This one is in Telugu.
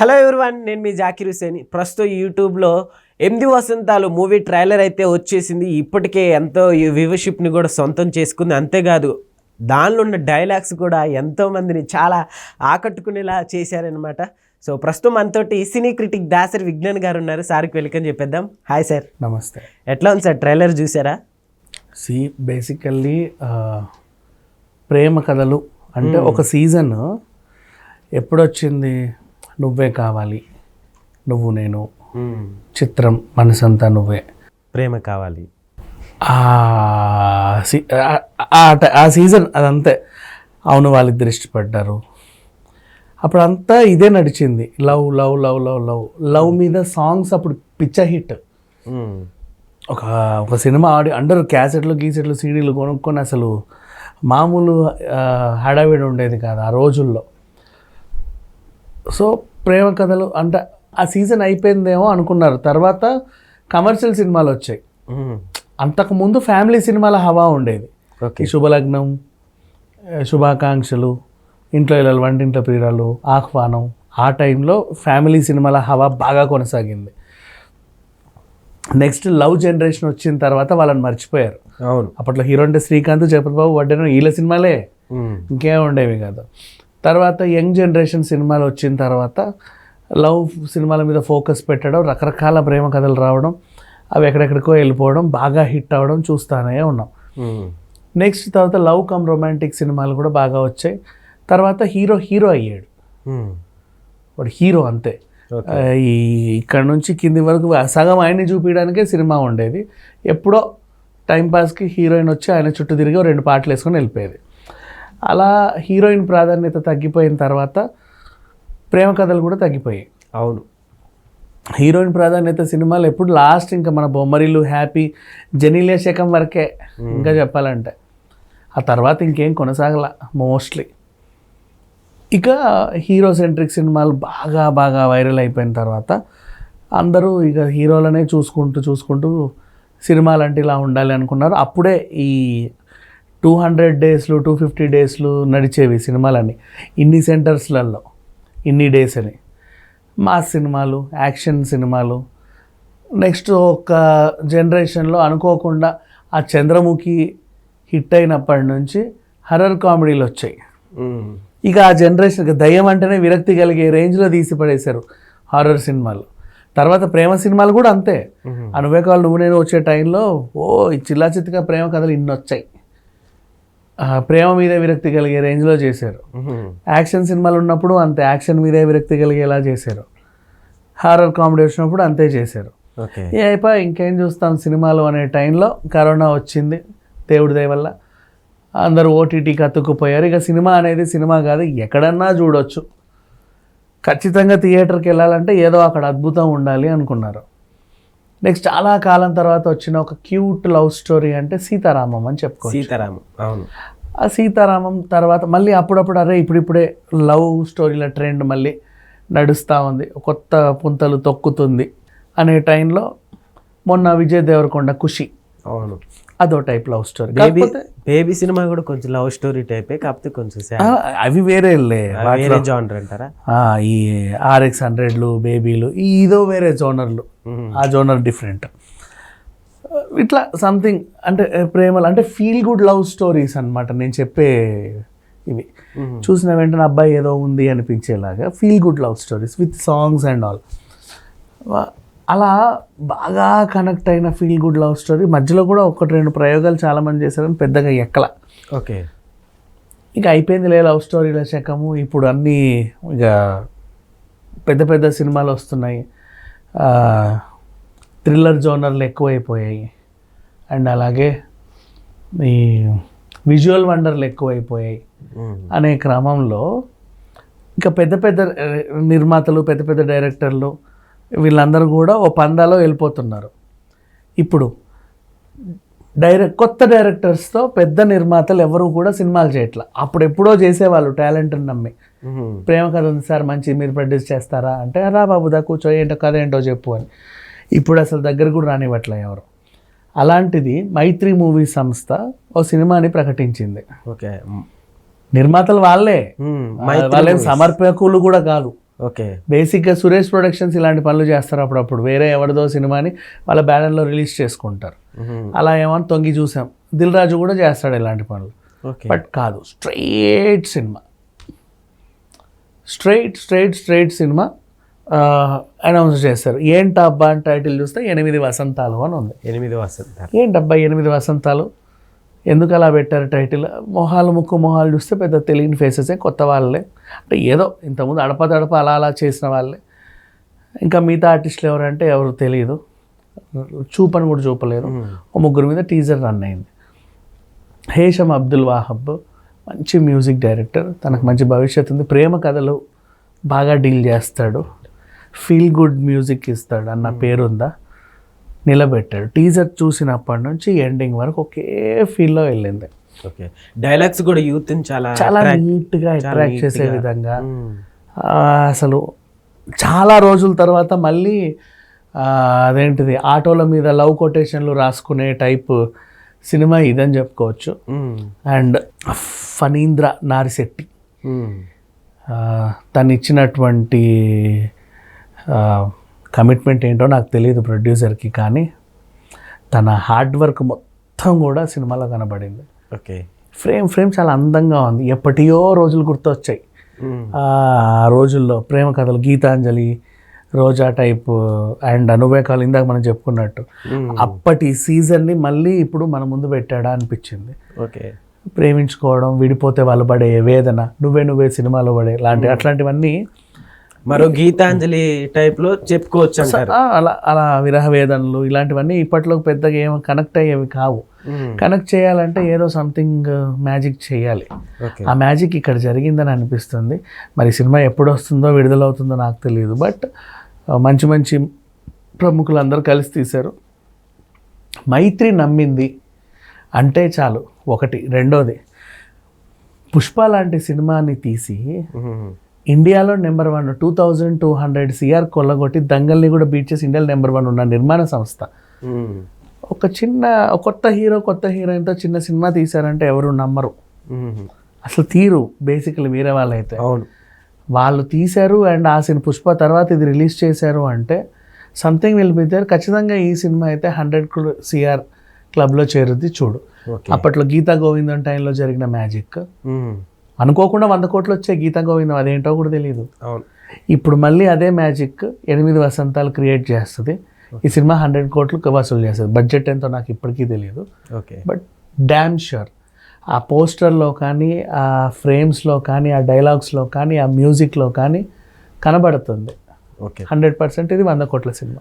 హలో ఎవరివన్ నేను మీ జాకిర్ హుసేన్. ప్రస్తుతం యూట్యూబ్లో ఎనిమిది వసంతాలు మూవీ ట్రైలర్ అయితే వచ్చేసింది. ఇప్పటికే ఎంతో వ్యూవర్షిప్ని కూడా సొంతం చేసుకుంది. అంతేకాదు దానిలో ఉన్న డైలాగ్స్ కూడా ఎంతో మందిని చాలా ఆకట్టుకునేలా చేశారనమాట సో ప్రస్తుతం మనతోటి సినీ క్రిటిక్ దాసరి విజ్ఞాన్ గారు ఉన్నారు. సార్కి వెల్కమ్ చెప్పేద్దాం. Hi sir. నమస్తే. ఎట్లా ఉంది సార్? ట్రైలర్ చూసారా? సి బేసికల్లీ ప్రేమ కథలు అంటే ఒక సీజన్ ఎప్పుడొచ్చింది? నువ్వే కావాలి. నువ్వు నేను. చిత్రం మనసంతా నువ్వే. ప్రేమ కావాలి. ఆ సీజన్ అదంతే. అవును వాళ్ళిద్దరు ఇష్టపడ్డారు. అప్పుడు అంతా ఇదే నడిచింది. Love love love love love. Love మీద సాంగ్స్ అప్పుడు పిచ్చ హిట్. ఒక ఒక సినిమా ఆడి అందరూ క్యాసెట్లు గీసెట్లు సీడీలు కొనుక్కొని అసలు మామూలు హడావిడి ఉండేది కాదు ఆ రోజుల్లో. సో ప్రేమ కథలు అంటే ఆ సీజన్ అయిపోయిందేమో అనుకున్నారు. తర్వాత కమర్షియల్ సినిమాలు వచ్చాయి. అంతకుముందు ఫ్యామిలీ సినిమాల హవా ఉండేది. ఓకే. ఈ శుభలగ్నం శుభాకాంక్షలు ఇంట్లో ఇళ్ళలు వంటింట్లో ప్రియురాలు ఆహ్వానం ఆ టైంలో ఫ్యామిలీ సినిమాల హవా బాగా కొనసాగింది. నెక్స్ట్ లవ్ జనరేషన్ వచ్చిన తర్వాత వాళ్ళని మర్చిపోయారు. అవును. అప్పట్లో హీరో అంటే శ్రీకాంత్ జగపతి బాబు వడ్డేనో వీళ్ళ సినిమాలే. ఇంకేం ఉండేవి కాదు. తర్వాత యంగ్ జనరేషన్ సినిమాలు వచ్చిన తర్వాత లవ్ సినిమాల మీద ఫోకస్ పెట్టడం రకరకాల ప్రేమ కథలు రావడం అవి ఎక్కడెక్కడికో వెళ్ళిపోవడం బాగా హిట్ అవ్వడం చూస్తానే ఉన్నాం. నెక్స్ట్ తర్వాత లవ్ కమ్ రొమాంటిక్ సినిమాలు కూడా బాగా వచ్చాయి. తర్వాత హీరో హీరో అయ్యాడు. వాడు హీరో అంతే. ఈ ఇక్కడ నుంచి కింది వరకు సగం ఆయన్ని చూపించడానికే సినిమా ఉండేది. ఎప్పుడో టైంపాస్కి హీరోయిన్ వచ్చి ఆయన చుట్టూ తిరిగి రెండు పాటలు వేసుకొని వెళ్ళిపోయేది. అలా హీరోయిన్ ప్రాధాన్యత తగ్గిపోయిన తర్వాత ప్రేమ కథలు కూడా తగ్గిపోయాయి. అవును. హీరోయిన్ ప్రాధాన్యత సినిమాలు ఎప్పుడు లాస్ట్ ఇంకా మన బొమ్మరిల్లు హ్యాపీ జనీలియా శకం వరకే ఇంకా చెప్పాలంటే. ఆ తర్వాత ఇంకేం కొనసాగల మోస్ట్లీ. ఇక హీరో సెంట్రిక్ సినిమాలు బాగా బాగా వైరల్ అయిపోయిన తర్వాత అందరూ ఇక హీరోలనే చూసుకుంటూ చూసుకుంటూ సినిమాలు అంటే ఇలా ఉండాలి అనుకున్నారు. అప్పుడే ఈ టూ హండ్రెడ్ డేస్లు టూ ఫిఫ్టీ డేస్లు నడిచేవి సినిమాలన్నీ. ఇన్ని సెంటర్స్లలో ఇన్ని డేస్ అని. మాస్ సినిమాలు యాక్షన్ సినిమాలు. నెక్స్ట్ ఒక జనరేషన్లో అనుకోకుండా ఆ చంద్రముఖి హిట్ అయినప్పటి నుంచి హర్రర్ కామెడీలు వచ్చాయి. ఇక ఆ జనరేషన్ దయ్యం అంటేనే విరక్తి కలిగే రేంజ్లో తీసి పడేశారు హారర్ సినిమాలు. తర్వాత ప్రేమ సినిమాలు కూడా అంతే. మ్మ్. అనువే కాళ్ళు నువ్వు నేను వచ్చే టైంలో ఓ ఈ చిల్లా చిత్తుగా ప్రేమ కథలు ఇన్ని వచ్చాయి ప్రేమ మీద విరక్తి కలిగే రేంజ్లో చేశారు. యాక్షన్ సినిమాలు ఉన్నప్పుడు అంతే యాక్షన్ మీదే విరక్తి కలిగేలా చేశారు. హారర్ కామెడీ వచ్చినప్పుడు అంతే చేశారు. ఏ అయిపోయి ఇంకేం చూస్తాం సినిమాలు అనే టైంలో కరోనా వచ్చింది దేవుడి దయ వల్ల. అందరూ ఓటీటీకి అతుక్కుపోయారు ఇక సినిమా అనేది సినిమా కాదు ఎక్కడన్నా చూడొచ్చు. ఖచ్చితంగా థియేటర్కి వెళ్ళాలంటే ఏదో అక్కడ అద్భుతం ఉండాలి అనుకున్నారు. నెక్స్ట్ చాలా కాలం తర్వాత వచ్చిన ఒక క్యూట్ లవ్ స్టోరీ అంటే సీతారామం అని చెప్పుకోవచ్చు. సీతారామం అవును. ఆ సీతారామం తర్వాత మళ్ళీ అప్పుడప్పుడు అరే ఇప్పుడిప్పుడే లవ్ స్టోరీల ట్రెండ్ మళ్ళీ నడుస్తూ ఉంది. కొత్త పుంతలు తొక్కుతుంది అనే టైంలో మొన్న విజయ్ దేవరకొండ ఖుషి అవును. అదో type love story baby baby cinema కూడా కొంచెం లవ్ స్టోరీ టైపే కాకపోతే కొంచెం. అవి వేరేలే వేరే జానర్ అంటారా? ఈ ఆర్ఎక్స్ హండ్రెడ్లు బేబీలు ఇదో వేరే జోనర్లు. ఆ జోనర్ డిఫరెంట్ ఇట్లా సంథింగ్ అంటే ప్రేమలు అంటే ఫీల్ గుడ్ లవ్ స్టోరీస్ అన్నమాట. నేను చెప్పే ఇవి. చూసిన వెంటనే అబ్బాయి ఏదో ఉంది అనిపించేలాగా feel good love stories with songs and all అలా బాగా కనెక్ట్ అయిన ఫీల్ గుడ్ లవ్ స్టోరీ మధ్యలో కూడా ఒకటి రెండు ప్రయోగాలు చాలామంది చేశారని పెద్దగా ఎక్కల. ఓకే. ఇక అయిపోయింది లే లవ్ స్టోరీల శకము. ఇప్పుడు అన్నీ ఇక పెద్ద పెద్ద సినిమాలు వస్తున్నాయి. థ్రిల్లర్ జోనర్లు ఎక్కువైపోయాయి. అండ్ అలాగే ఈ విజువల్ వండర్లు ఎక్కువైపోయాయి. అనే క్రమంలో ఇంకా పెద్ద పెద్ద నిర్మాతలు పెద్ద పెద్ద డైరెక్టర్లు వీళ్ళందరూ కూడా ఓ పందాలో వెళ్ళిపోతున్నారు. ఇప్పుడు డైరెక్ట్ కొత్త డైరెక్టర్స్తో పెద్ద నిర్మాతలు ఎవరు కూడా సినిమాలు చేయట్లా. అప్పుడు ఎప్పుడో చేసేవాళ్ళు టాలెంట్ని నమ్మి. మ్మ్. ప్రేమ కథ ఉంది సార్ మంచి మీరు ప్రొడ్యూస్ చేస్తారా? అంటే రా బాబు దా కూర్చో ఏంటో కథ ఏంటో చెప్పు అని. ఇప్పుడు అసలు దగ్గర కూడా రానివ్వట్లే ఎవరు. అలాంటిది మైత్రి మూవీ సంస్థ ఓ సినిమాని ప్రకటించింది. ఓకే. నిర్మాతలు వాళ్ళే. వాళ్ళేం సమర్పకులు కూడా కాదు. ఓకే. బేసిక్గా సురేష్ ప్రొడక్షన్స్ ఇలాంటి పనులు చేస్తారు అప్పుడప్పుడు. వేరే ఎవరిదో సినిమాని వాళ్ళ బ్యానర్లో రిలీజ్ చేసుకుంటారు. అలా ఏమని తొంగి చూసాం. దిల్ రాజు కూడా చేస్తాడు ఇలాంటి పనులు. ఓకే. బట్ కాదు straight cinema. Straight straight straight cinema announce చేస్తారు ఏంటబ్బా అని టైటిల్ చూస్తే ఎనిమిది వసంతాలు అని ఉంది. ఎనిమిది వసంతాలు. ఏంటబ్బా ఎనిమిది వసంతాలు? ఎందుకు అలా పెట్టారు టైటిల్? మొహాలు ముక్కు మొహాలు చూస్తే పెద్ద తెలియని ఫేసెసే కొత్త వాళ్ళే. అంటే ఏదో ఇంతకుముందు అడప తడప అలా అలా చేసిన వాళ్ళే. ఇంకా మిగతా ఆర్టిస్టులు ఎవరంటే ఎవరు తెలియదు. చూపని కూడా చూపలేదు ఓ ముగ్గురు మీద టీజర్ రన్ అయింది. హేషం అబ్దుల్ వాహబ్ మంచి మ్యూజిక్ డైరెక్టర్ తనకు మంచి భవిష్యత్తు ఉంది. ప్రేమ కథలు బాగా డీల్ చేస్తాడు. ఫీల్ గుడ్ మ్యూజిక్ ఇస్తాడు అన్న పేరుందా? నిలబెట్టాడు. టీజర్ చూసినప్పటి నుంచి ఎండింగ్ వరకు ఒకే ఫీల్లో వెళ్ళింది. ఓకే. డైలాగ్స్ కూడా యూత్ చాలా చాలా నీట్గా అట్రాక్ట్ చేసే విధంగా. ఆ, అసలు చాలా రోజుల తర్వాత మళ్ళీ అదేంటిది ఆటోల మీద లవ్ కొటేషన్లు రాసుకునే టైప్ సినిమా ఇదని చెప్పుకోవచ్చు. అండ్ ఫనీంద్ర నారిశెట్టి ఆ, తను ఇచ్చినటువంటి కమిట్మెంట్ ఏంటో నాకు తెలియదు ప్రొడ్యూసర్కి కానీ తన హార్డ్ వర్క్ మొత్తం కూడా సినిమాలో కనబడింది. ఓకే. ఫ్రేమ్ ఫ్రేమ్ చాలా అందంగా ఉంది. ఎప్పటియో రోజులు గుర్తొచ్చాయి. ఆ రోజుల్లో ప్రేమ కథలు గీతాంజలి రోజా టైప్ అండ్ అనువేకాలు ఇందాక మనం చెప్పుకున్నట్టు. అప్పటి సీజన్ని మళ్ళీ ఇప్పుడు మన ముందు పెట్టాడా అనిపించింది. ఓకే. ప్రేమించుకోవడం విడిపోతే వాళ్ళు పడే వేదన నువ్వే నువ్వే సినిమాలో పడే లాంటి అట్లాంటివన్నీ మరో గీతాంజలి టైప్లో చెప్పుకోవచ్చు అంటారు. అలా అలా విరహ వేదనలు ఇలాంటివన్నీ ఇప్పట్లో పెద్దగా ఏం కనెక్ట్ అయ్యేవి కావు. కనెక్ట్ చేయాలంటే ఏదో సంథింగ్ మ్యాజిక్ చేయాలి. ఓకే. ఆ మ్యాజిక్ ఇక్కడ జరిగిందని అనిపిస్తుంది. మరి సినిమా ఎప్పుడు వస్తుందో విడుదలవుతుందో నాకు తెలియదు. బట్ మంచి మంచి ప్రముఖులు అందరూ కలిసి తీశారు. మైత్రి నమ్మింది అంటే చాలు. ఒకటి. రెండోది పుష్ప లాంటి సినిమాని తీసి ఇండియాలో number one two thousand two hundred CR కొల్లగొట్టి దంగల్ని కూడా బీట్ చేసి ఇండియాలో నెంబర్ వన్ ఉన్న నిర్మాణ సంస్థ. ఒక చిన్న కొత్త హీరో కొత్త హీరోయిన్తో చిన్న సినిమా తీశారంటే ఎవరు నమ్మరు. అసలు తీరు బేసికలీ వేరే వాళ్ళైతే. అవును. వాళ్ళు తీశారు అండ్ ఆ సినిమా పుష్ప తర్వాత ఇది రిలీజ్ చేశారు అంటే సంథింగ్ విల్ బి దేర్. ఖచ్చితంగా ఈ సినిమా అయితే హండ్రెడ్ సిఆర్ క్లబ్లో చేరుద్ది చూడు. అప్పట్లో గీతా గోవిందం టైంలో జరిగిన మ్యాజిక్. అనుకోకుండా వంద కోట్లు వచ్చే గీతా గోవిందం అదేంటో కూడా తెలియదు అవును. ఇప్పుడు మళ్ళీ అదే మ్యాజిక్ ఎనిమిది వసంతాలు క్రియేట్ చేస్తుంది. ఈ సినిమా హండ్రెడ్ కోట్లు వసూలు చేస్తుంది. బడ్జెట్ ఎంతో నాకు ఇప్పటికీ తెలియదు ఓకే. బట్ డ్యామ్ షూర్ ఆ పోస్టర్లో కానీ ఆ ఫ్రేమ్స్లో కానీ ఆ డైలాగ్స్లో కానీ ఆ మ్యూజిక్లో కానీ కనబడుతుంది. ఓకే. హండ్రెడ్ పర్సెంట్ ఇది వంద కోట్ల సినిమా.